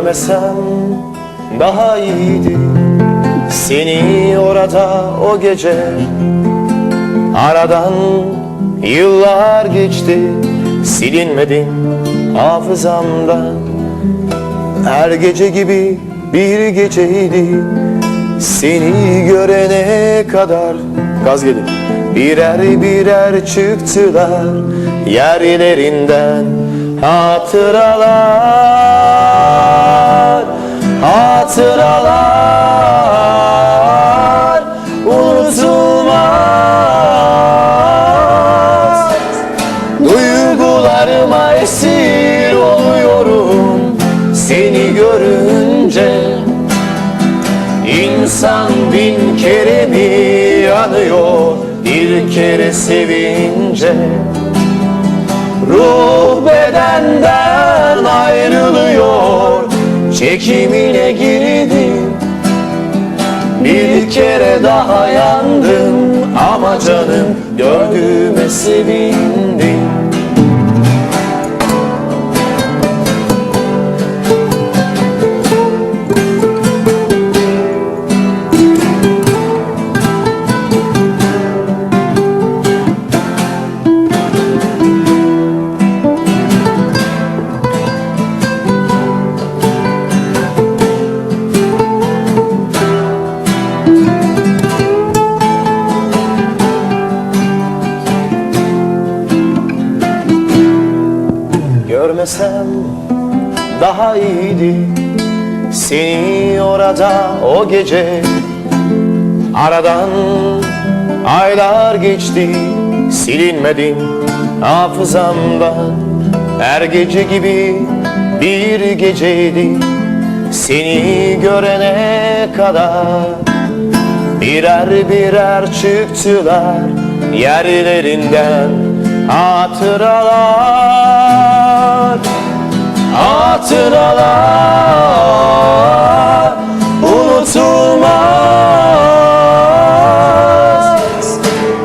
Görmesem daha iyiydi. Seni orada o gece Aradan yıllar geçti. Silinmedin hafızamdan Her gece gibi bir geceydi. Seni görene kadar Gaz gelin. Birer birer çıktılar Yerlerinden Hatıralar İnsan bin kere mi yanıyor? Bir kere sevince. Ruh bedenden ayrılıyor. Çekimine girdim Bir kere daha yandım Ama canım gördüğüme sevindim Görmesem daha iyiydi. Seni orada o gece Aradan aylar geçti. Silinmedin hafızamdan. Her gece gibi bir geceydi. Seni görene kadar Birer birer çıktılar yerlerinden hatıralar Hatıralar unutulmaz.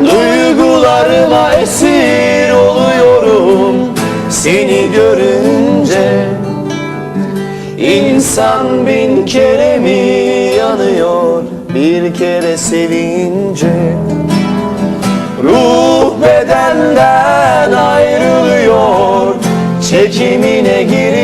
Duygularıma esir oluyorum seni görünce. İnsan bin kere mi yanıyor bir kere sevince? Ruh bedenden ayrılıyor Çekimine girdim Bir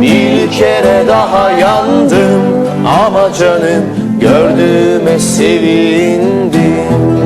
Bir kere daha yandım Ama canım gördüğüme sevindim